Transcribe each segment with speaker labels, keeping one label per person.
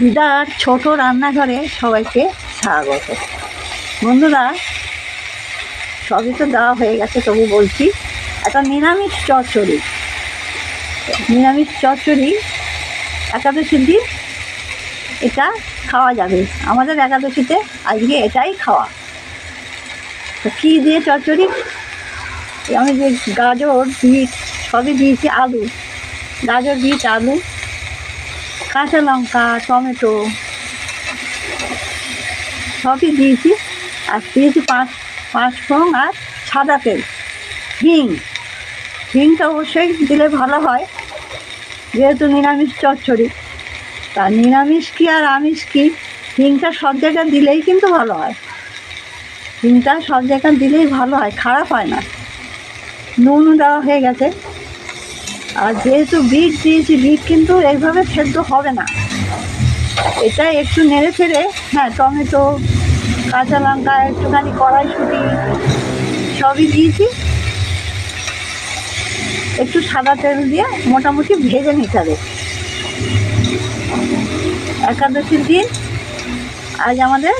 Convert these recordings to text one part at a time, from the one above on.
Speaker 1: দিদার ছোট রান্নাঘরে সবাইকে স্বাগত। বন্ধুরা, সবই তো দেওয়া হয়ে গেছে, তবু বলছি, একটা নিরামিষ চচ্চড়ি। নিরামিষ চচ্চড়ি একাদশীর দিন এটা খাওয়া যাবে। আমাদের একাদশীতে আজকে এটাই খাওয়া। তো কী দিয়ে চচ্চড়ি? আমি যে গাজর, বিট, সবই দিয়েছি আলু। গাজর, বিট, আলু কাঁচা লঙ্কা টমেটো। সবই দিয়েছি। আর দিয়েছি পাঁচ পাঁচ ফোড়ন আর সাদা তেল। হিং। হিংটা অবশ্যই দিলে ভালো হয়। যেহেতু নিরামিষ চচ্চড়ি। তা নিরামিষ কি আর আমিষ কি? হিংটা সব জায়গায় দিলেই কিন্তু ভালো হয়। হিংটা সব জায়গায় দিলেই ভালো হয়, খারাপ হয় না। নুন দেওয়া হয়ে গেছে। আর যেহেতু বিট দিয়েছি বিট কিন্তু এইভাবে সেদ্ধ হবে না। এটা একটু নেড়ে ফেড়ে হ্যাঁ টমেটো, কাঁচা লঙ্কা, একটুখানি কড়াইশুঁটি সবই দিয়েছি। একটু সাদা তেল দিয়ে মোটামুটি ভেজে নিতে হবে। একাদশীর দিন আজ আমাদের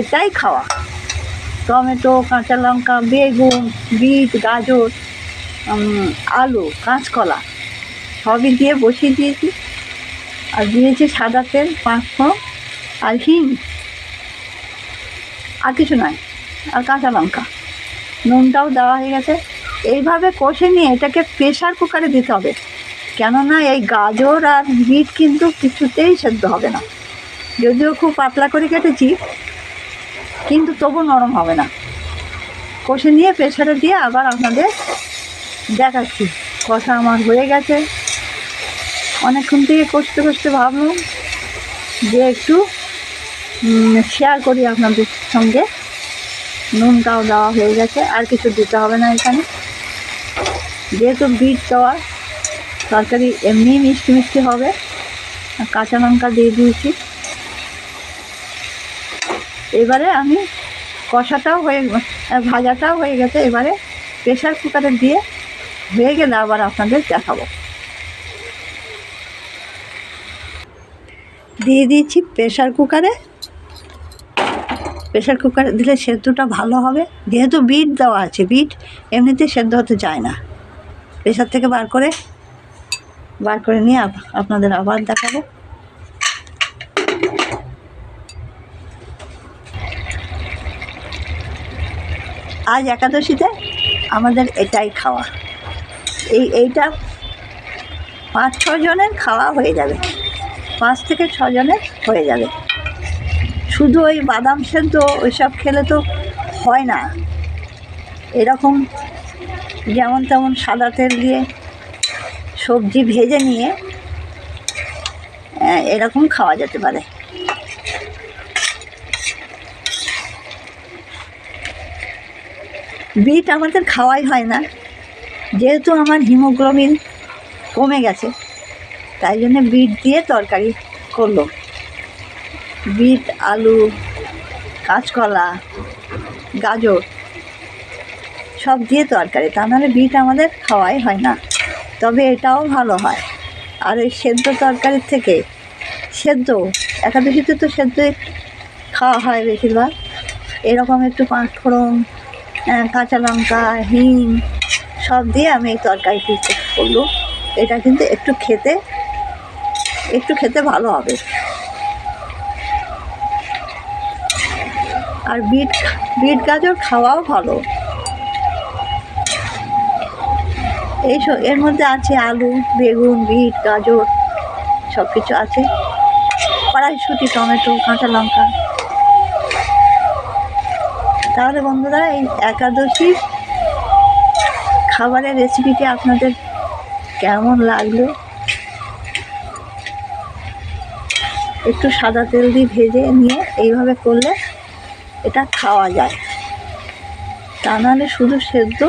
Speaker 1: এটাই খাওয়া। টমেটো, কাঁচা লঙ্কা, বেগুন বিট গাজর। আলু, কাঁচকলা, সবই দিয়ে বসিয়ে দিয়েছি। আর দিয়েছি সাদা তেল পাঁচ ফোড়ন আর হিং। আর কিছু নয়, আর কাঁচা লঙ্কা। নুনটাও দেওয়া হয়ে গেছে। এইভাবে কষে নিয়ে এটাকে প্রেশার কুকারে দিতে হবে। কেননা এই গাজর আর বিট কিন্তু কিছুতেই সেদ্ধ হবে না। যদিও খুব পাতলা করে কেটেছি, কিন্তু তবু নরম হবে না। কষে নিয়ে প্রেশারে দিয়ে আবার আপনাদের দেখাচ্ছি। কষা আমার হয়ে গেছে। অনেকক্ষণ থেকে কষতে কষতে ভাবলাম যে একটু শেয়ার করি আপনাদের সঙ্গে। নুনটাও দেওয়া হয়ে গেছে, আর কিছু দিতে হবে না এখানে। যেহেতু বিট দেওয়া তরকারি এমনি মিষ্টি মিষ্টি হবে কাঁচা লঙ্কা দিয়ে দিয়েছি। এবারে আমি কষাটাও হয়ে, ভাজাটাও হয়ে গেছে। এবারে প্রেশার কুকারে দিয়ে হয়ে গেলে আবার আপনাদের দেখাবো। দিয়ে দিয়েছি প্রেশার কুকারে প্রেশার কুকারে দিলে সেদ্ধটা ভালো হবে। যেহেতু বিট দেওয়া আছে বিট এমনিতে সেদ্ধ হতে চায় না। প্রেশার থেকে বার করে বার করে নিয়ে আপ- আপনাদের আবার দেখাবো। আজ একাদশীতে আমাদের এটাই খাওয়া। এই, এইটা পাঁচ ছজনের খাওয়া হয়ে যাবে। পাঁচ থেকে ছজনের হয়ে যাবে। শুধু ওই বাদাম সেদ্ধ, ওইসব খেলে তো হয় না। এরকম যেমন তেমন সাদা তেল দিয়ে সবজি ভেজে নিয়ে এরকম খাওয়া যেতে পারে। বিট আমাদের খাওয়াই হয় না। যেহেতু আমার হিমোগ্লোবিন কমে গেছে, তাই জন্য বিট দিয়ে তরকারি করল। বিট, আলু, কাঁচকলা, গাজর, সব দিয়ে তরকারি। তা নাহলে বিট আমাদের খাওয়াই হয় না। তবে এটাও ভালো হয়। আর এই সেদ্ধ তরকারির থেকে সেদ্ধ, একাদশীতে তো সেদ্ধ খাওয়া হয় বেশিরভাগ। এরকম একটু পাঁচ ফোড়ন কাঁচা লঙ্কা, হিং সব দিয়ে আমি এই তরকারিটি করল এটা কিন্তু একটু খেতে একটু খেতে ভালো হবে। আর বিট বিট গাজর খাওয়াও ভালো। এই সব- এর মধ্যে আছে আলু, বেগুন, বিট, গাজর সব কিছু আছে কড়াইশুঁটি টমেটো, কাঁচা লঙ্কা। তাহলে বন্ধুরা, এই একাদশী খাবারের রেসিপিটি আপনাদের কেমন লাগল? একটু সাদা তেল দিয়ে ভেজে নিয়ে এইভাবে করলে এটা খাওয়া যায়। তা নাহলে শুধু সেদ্ধ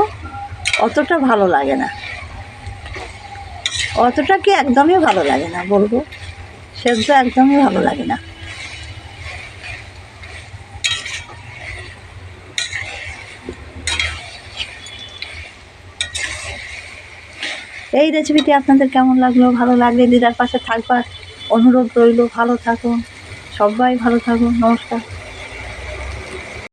Speaker 1: অতটা ভালো লাগে না। অতটা কি একদমই ভালো লাগে না বলব? সেদ্ধ একদমই ভালো লাগে না। এই রেসিপিটি আপনাদের কেমন লাগল? ভালো লাগলে দিদার পাশে থাকবার অনুরোধ রইল। ভালো থাকুন। সবাই ভালো থাকুন। নমস্কার।